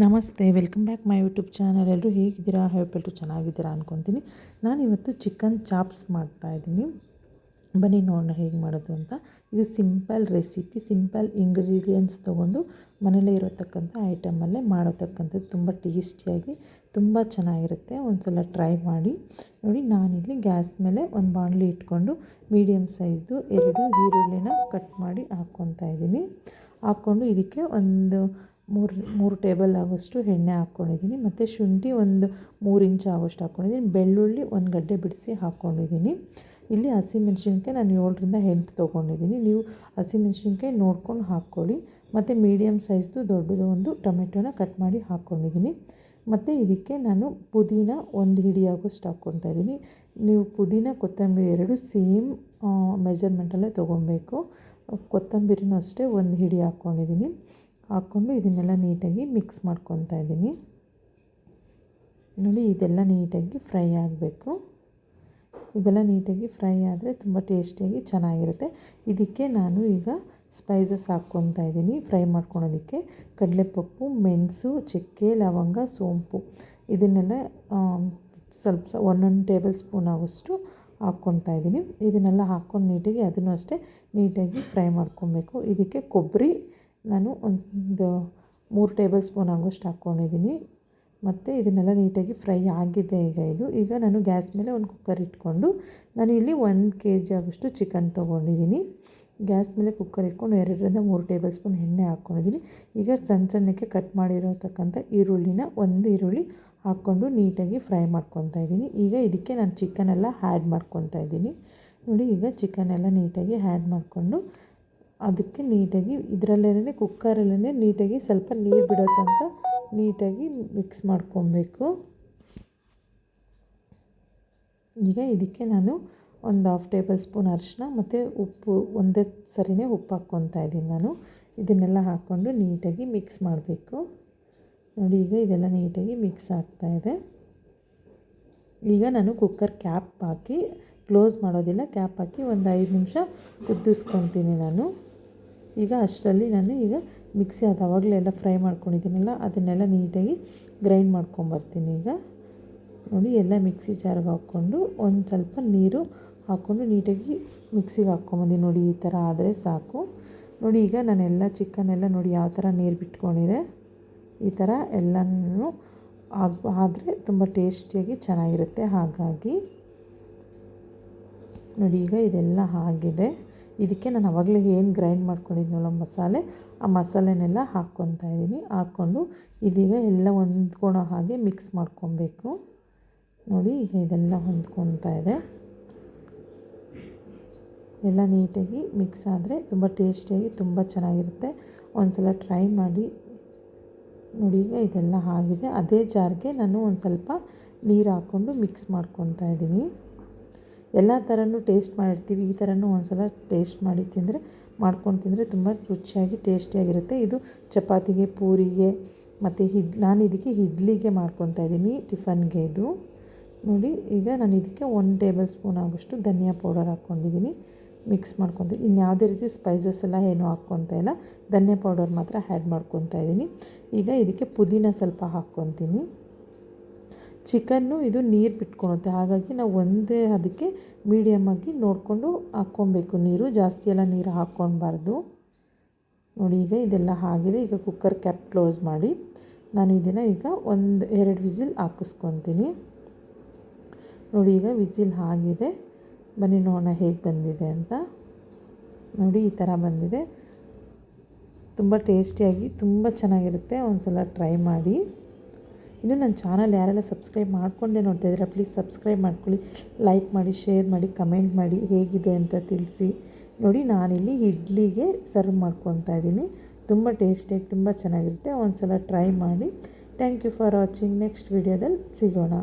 ನಮಸ್ತೆ, welcome back my YouTube channel. ಎಲ್ಲರೂ ಹೇಗಿದ್ದೀರಾ? ಹೇಳ್ಬಿಟ್ಟು ಚೆನ್ನಾಗಿದ್ದೀರಾ ಅಂದ್ಕೊತೀನಿ ನಾನಿವತ್ತು ಚಿಕನ್ ಚಾಪ್ಸ್ ಮಾಡ್ತಾಯಿದ್ದೀನಿ ಬನ್ನಿ ನೋಡೋಣ ಹೇಗೆ ಮಾಡೋದು ಅಂತ. ಇದು ಸಿಂಪಲ್ ರೆಸಿಪಿ, ಸಿಂಪಲ್ ಇಂಗ್ರೀಡಿಯೆಂಟ್ಸ್ ತೊಗೊಂಡು ಮನೇಲೇ ಇರತಕ್ಕಂಥ ಐಟಮಲ್ಲೇ ಮಾಡತಕ್ಕಂಥದ್ದು. ತುಂಬ ಟೇಸ್ಟಿಯಾಗಿ, ತುಂಬ ಚೆನ್ನಾಗಿರುತ್ತೆ. ಒಂದು ಸಲ ಟ್ರೈ ಮಾಡಿ. ನೋಡಿ, ನಾನಿಲ್ಲಿ ಗ್ಯಾಸ್ ಮೇಲೆ ಒಂದು ಬಾಣಲಿ ಇಟ್ಕೊಂಡು ಮೀಡಿಯಮ್ ಸೈಜ್ದು ಎರಡು ಈರುಳ್ಳಿನ ಕಟ್ ಮಾಡಿ ಹಾಕ್ಕೊತಾ ಇದ್ದೀನಿ. ಹಾಕ್ಕೊಂಡು ಇದಕ್ಕೆ ಒಂದು ಮೂರು ಮೂರು ಟೇಬಲ್ ಆಗೋಷ್ಟು ಎಣ್ಣೆ ಹಾಕ್ಕೊಂಡಿದ್ದೀನಿ. ಮತ್ತು ಶುಂಠಿ ಒಂದು ಮೂರು ಇಂಚು ಆಗೋಷ್ಟು ಹಾಕ್ಕೊಂಡಿದ್ದೀನಿ. ಬೆಳ್ಳುಳ್ಳಿ ಒಂದು ಗಡ್ಡೆ ಬಿಡಿಸಿ ಹಾಕ್ಕೊಂಡಿದ್ದೀನಿ. ಇಲ್ಲಿ ಹಸಿಮೆಣ್ಸಿನ್ಕಾಯಿ ನಾನು ಏಳರಿಂದ ಎಂಟು ತೊಗೊಂಡಿದ್ದೀನಿ. ನೀವು ಹಸಿಮೆಣ್ಸಿನ್ಕಾಯಿ ನೋಡ್ಕೊಂಡು ಹಾಕ್ಕೊಳ್ಳಿ. ಮತ್ತು ಮೀಡಿಯಮ್ ಸೈಜ್ದು ದೊಡ್ಡದು ಒಂದು ಟೊಮೆಟೊನ ಕಟ್ ಮಾಡಿ ಹಾಕ್ಕೊಂಡಿದ್ದೀನಿ. ಮತ್ತು ಇದಕ್ಕೆ ನಾನು ಪುದೀನ ಒಂದು ಹಿಡಿಯಾಗೋಷ್ಟು ಹಾಕ್ಕೊತಾ ಇದ್ದೀನಿ. ನೀವು ಪುದೀನ, ಕೊತ್ತಂಬರಿ ಎರಡು ಸೇಮ್ ಮೆಜರ್ಮೆಂಟಲ್ಲೇ ತೊಗೊಬೇಕು ಕೊತ್ತಂಬರಿನೂ ಅಷ್ಟೇ ಒಂದು ಹಿಡಿ ಹಾಕ್ಕೊಂಡಿದ್ದೀನಿ. ಹಾಕ್ಕೊಂಡು ಇದನ್ನೆಲ್ಲ ನೀಟಾಗಿ ಮಿಕ್ಸ್ ಮಾಡ್ಕೊತಾ ಇದ್ದೀನಿ. ನೋಡಿ, ಇದೆಲ್ಲ ನೀಟಾಗಿ ಫ್ರೈ ಆಗಬೇಕು. ಇದೆಲ್ಲ ನೀಟಾಗಿ ಫ್ರೈ ಆದರೆ ತುಂಬ ಟೇಸ್ಟಿಯಾಗಿ ಚೆನ್ನಾಗಿರುತ್ತೆ. ಇದಕ್ಕೆ ನಾನು ಈಗ ಸ್ಪೈಸಸ್ ಹಾಕ್ಕೊತಾ ಇದ್ದೀನಿ ಫ್ರೈ ಮಾಡ್ಕೊಳೋದಕ್ಕೆ. ಕಡಲೆಪಪ್ಪು, ಮೆಣಸು, ಚಕ್ಕೆ, ಲವಂಗ, ಸೋಂಪು. ಇದನ್ನೆಲ್ಲ ಸ್ವಲ್ಪ ಒಂದೊಂದು ಟೇಬಲ್ ಸ್ಪೂನ್ ಆಗುವಷ್ಟು ಹಾಕ್ಕೊತಾ ಇದ್ದೀನಿ. ಇದನ್ನೆಲ್ಲ ಹಾಕ್ಕೊಂಡು ನೀಟಾಗಿ ಅದನ್ನು ಅಷ್ಟೇ ನೀಟಾಗಿ ಫ್ರೈ ಮಾಡ್ಕೊಬೇಕು. ಇದಕ್ಕೆ ಕೊಬ್ಬರಿ ನಾನು ಒಂದು ಮೂರು ಟೇಬಲ್ ಸ್ಪೂನ್ ಆಗೋಷ್ಟು ಹಾಕ್ಕೊಂಡಿದ್ದೀನಿ. ಮತ್ತು ಇದನ್ನೆಲ್ಲ ನೀಟಾಗಿ ಫ್ರೈ ಆಗಿದೆ ಈಗ ಇದು. ಈಗ ನಾನು ಗ್ಯಾಸ್ ಮೇಲೆ ಒಂದು ಕುಕ್ಕರ್ ಇಟ್ಕೊಂಡು ನಾನು ಇಲ್ಲಿ ಒಂದು ಕೆ ಜಿ ಆಗೋಷ್ಟು ಚಿಕನ್ ತೊಗೊಂಡಿದ್ದೀನಿ. ಗ್ಯಾಸ್ ಮೇಲೆ ಕುಕ್ಕರ್ ಇಟ್ಕೊಂಡು ಎರಡರಿಂದ ಮೂರು ಟೇಬಲ್ ಸ್ಪೂನ್ ಎಣ್ಣೆ ಹಾಕ್ಕೊಂಡಿದ್ದೀನಿ. ಈಗ ಸಣ್ಣ ಸಣ್ಣಕ್ಕೆ ಕಟ್ ಮಾಡಿರೋತಕ್ಕಂಥ ಈರುಳ್ಳಿನ ಒಂದು ಈರುಳ್ಳಿ ಹಾಕ್ಕೊಂಡು ನೀಟಾಗಿ ಫ್ರೈ ಮಾಡ್ಕೊತಾ ಇದ್ದೀನಿ. ಈಗ ಇದಕ್ಕೆ ನಾನು ಚಿಕನ್ ಎಲ್ಲ ಆ್ಯಡ್ ಮಾಡ್ಕೊತಾ ಇದ್ದೀನಿ. ನೋಡಿ, ಈಗ ಚಿಕನೆಲ್ಲ ನೀಟಾಗಿ ಹ್ಯಾಡ್ ಮಾಡಿಕೊಂಡು ಅದಕ್ಕೆ ನೀಟಾಗಿ ಇದರಲ್ಲೇನೆ ಕುಕ್ಕರಲ್ಲೇ ನೀಟಾಗಿ ಸ್ವಲ್ಪ ನೀರು ಬಿಡೋ ತನಕ ನೀಟಾಗಿ ಮಿಕ್ಸ್ ಮಾಡ್ಕೊಬೇಕು. ಈಗ ಇದಕ್ಕೆ ನಾನು ಒಂದು ಹಾಫ್ ಟೇಬಲ್ ಸ್ಪೂನ್ ಅರಿಶಿನ ಮತ್ತು ಉಪ್ಪು ಒಂದೇ ಸರಿನೇ ಉಪ್ಪು ಹಾಕ್ಕೊತಾ ಇದ್ದೀನಿ ನಾನು. ಇದನ್ನೆಲ್ಲ ಹಾಕ್ಕೊಂಡು ನೀಟಾಗಿ ಮಿಕ್ಸ್ ಮಾಡಬೇಕು. ನೋಡಿ ಈಗ ಇದೆಲ್ಲ ನೀಟಾಗಿ ಮಿಕ್ಸ್ ಆಗ್ತಾಯಿದೆ ಈಗ ನಾನು ಕುಕ್ಕರ್ ಕ್ಯಾಪ್ ಹಾಕಿ ಕ್ಲೋಸ್ ಮಾಡೋದಿಲ್ಲ ಕ್ಯಾಪ್ ಹಾಕಿ ಒಂದು ಐದು ನಿಮಿಷ ಕುದಿಸ್ಕೊತೀನಿ ನಾನು. ಈಗ ಅಷ್ಟರಲ್ಲಿ ನಾನು ಈಗ ಮಿಕ್ಸಿ ಅದು ಆವಾಗಲೇ ಎಲ್ಲ ಫ್ರೈ ಮಾಡ್ಕೊಂಡಿದ್ದೀನಲ್ಲ, ಅದನ್ನೆಲ್ಲ ನೀಟಾಗಿ ಗ್ರೈಂಡ್ ಮಾಡ್ಕೊಂಬರ್ತೀನಿ ಈಗ. ನೋಡಿ, ಎಲ್ಲ ಮಿಕ್ಸಿ ಜಾರ್ಗೆ ಹಾಕ್ಕೊಂಡು ಒಂದು ಸ್ವಲ್ಪ ನೀರು ಹಾಕ್ಕೊಂಡು ನೀಟಾಗಿ ಮಿಕ್ಸಿಗೆ ಹಾಕ್ಕೊಂಬಂದು ನೋಡಿ, ಈ ಥರ ಆದರೆ ಸಾಕು. ನೋಡಿ, ಈಗ ನಾನೆಲ್ಲ ಚಿಕನೆಲ್ಲ ನೋಡಿ ಯಾವ ಥರ ನೀರು ಬಿಟ್ಕೊಂಡಿದೆ, ಈ ಥರ ಎಲ್ಲನೂ ಆದರೆ ತುಂಬ ಟೇಸ್ಟಿಯಾಗಿ ಚೆನ್ನಾಗಿರುತ್ತೆ ಹಾಗಾಗಿ. ನೋಡಿ, ಈಗ ಇದೆಲ್ಲ ಆಗಿದೆ. ಇದಕ್ಕೆ ನಾನು ಆವಾಗಲೇ ಏನು ಗ್ರೈಂಡ್ ಮಾಡ್ಕೊಂಡಿದ್ನಲ್ಲ ಮಸಾಲೆ, ಆ ಮಸಾಲೆನೆಲ್ಲ ಹಾಕ್ಕೊತಾ ಇದ್ದೀನಿ. ಹಾಕ್ಕೊಂಡು ಇದೀಗ ಎಲ್ಲ ಹೊಂದ್ಕೊಳೋ ಹಾಗೆ ಮಿಕ್ಸ್ ಮಾಡ್ಕೊಬೇಕು. ನೋಡಿ, ಈಗ ಇದೆಲ್ಲ ಹೊಂದ್ಕೊತಾ ಇದೆ. ಎಲ್ಲ ನೀಟಾಗಿ ಮಿಕ್ಸ್ ಆದರೆ ತುಂಬ ಟೇಸ್ಟಿಯಾಗಿ ತುಂಬ ಚೆನ್ನಾಗಿರುತ್ತೆ. ಒಂದು ಸಲ ಟ್ರೈ ಮಾಡಿ ನೋಡಿ, ಈಗ ಇದೆಲ್ಲ ಆಗಿದೆ. ಅದೇ ಜಾರ್ಗೆ ನಾನು ಒಂದು ಸ್ವಲ್ಪ ನೀರು ಹಾಕ್ಕೊಂಡು ಮಿಕ್ಸ್ ಮಾಡ್ಕೊತಾ ಇದ್ದೀನಿ. ಎಲ್ಲ ಥರನೂ ಟೇಸ್ಟ್ ಮಾಡಿರ್ತೀವಿ. ಈ ಥರನೂ ಒಂದು ಸಲ ಟೇಸ್ಟ್ ಮಾಡಿ ತಿಂದರೆ, ಮಾಡ್ಕೊಂಡು ತಿಂದರೆ ತುಂಬ ರುಚಿಯಾಗಿ, ಟೇಸ್ಟಿಯಾಗಿರುತ್ತೆ. ಇದು ಚಪಾತಿಗೆ, ಪೂರಿಗೆ ಮತ್ತು ಹಿಡ್ ನಾನು ಇದಕ್ಕೆ ಇಡ್ಲಿಗೆ ಮಾಡ್ಕೊತಾ ಇದ್ದೀನಿ, ಟಿಫನ್ಗೆ ಇದು. ನೋಡಿ, ಈಗ ನಾನು ಇದಕ್ಕೆ ಒನ್ ಟೇಬಲ್ ಸ್ಪೂನ್ ಆಗೋಷ್ಟು ಧನಿಯಾ ಪೌಡರ್ ಹಾಕ್ಕೊಂಡಿದ್ದೀನಿ. ಮಿಕ್ಸ್ ಮಾಡ್ಕೊತೀನಿ. ಇನ್ಯಾವುದೇ ರೀತಿ ಸ್ಪೈಸಸ್ ಎಲ್ಲ ಏನೂ ಹಾಕ್ಕೊತಾ ಇಲ್ಲ. ಧನಿಯಾ ಪೌಡರ್ ಮಾತ್ರ ಆ್ಯಡ್ ಮಾಡ್ಕೊತಾ ಇದ್ದೀನಿ. ಈಗ ಇದಕ್ಕೆ ಪುದೀನ ಸ್ವಲ್ಪ ಹಾಕ್ಕೊತೀನಿ. ಚಿಕನ್ನು ಇದು ನೀರು ಬಿಟ್ಕೊಳುತ್ತೆ. ಹಾಗಾಗಿ ನಾವು ಒಂದೇ ಅದಕ್ಕೆ ಮೀಡಿಯಮ್ಮಾಗಿ ನೋಡಿಕೊಂಡು ಹಾಕ್ಕೊಬೇಕು. ನೀರು ಜಾಸ್ತಿ ಎಲ್ಲ ನೀರು ಹಾಕ್ಕೊಳ್ಬಾರ್ದು. ನೋಡಿ, ಈಗ ಇದೆಲ್ಲ ಆಗಿದೆ. ಈಗ ಕುಕ್ಕರ್ ಕ್ಯಾಪ್ ಕ್ಲೋಸ್ ಮಾಡಿ ನಾನು ಇದನ್ನು ಈಗ ಒಂದು ಎರಡು ವಿಸಿಲ್ ಹಾಕಿಸ್ಕೊತೀನಿ. ನೋಡಿ, ಈಗ ವಿಸಿಲ್ ಆಗಿದೆ. ಬನ್ನಿ, ನೋಡೋಣ ಹೇಗೆ ಬಂದಿದೆ ಅಂತ. ನೋಡಿ, ಈ ಥರ ಬಂದಿದೆ. ತುಂಬ ಟೇಸ್ಟಿಯಾಗಿ ತುಂಬ ಚೆನ್ನಾಗಿರುತ್ತೆ. ಒಂದು ಸಲ ಟ್ರೈ ಮಾಡಿ. ಇನ್ನು ನನ್ನ ಚಾನಲ್ ಯಾರೆಲ್ಲ ಸಬ್ಸ್ಕ್ರೈಬ್ ಮಾಡ್ಕೊಂಡೆ ನೋಡ್ತಾ ಇದ್ದೀರಾ ಪ್ಲೀಸ್ ಸಬ್ಸ್ಕ್ರೈಬ್ ಮಾಡ್ಕೊಳ್ಳಿ ಲೈಕ್ ಮಾಡಿ ಶೇರ್ ಮಾಡಿ ಕಮೆಂಟ್ ಮಾಡಿ, ಹೇಗಿದೆ ಅಂತ ತಿಳಿಸಿ. ನೋಡಿ, ನಾನಿಲ್ಲಿ ಇಡ್ಲಿಗೆ ಸರ್ವ್ ಮಾಡ್ಕೊತಾ ಇದ್ದೀನಿ. ತುಂಬ ಟೇಸ್ಟಿಯಾಗಿ ತುಂಬ ಚೆನ್ನಾಗಿರುತ್ತೆ. ಒಂದು ಸಲ ಟ್ರೈ ಮಾಡಿ thank you for watching next ವೀಡಿಯೋದಲ್ಲಿ ಸಿಗೋಣ.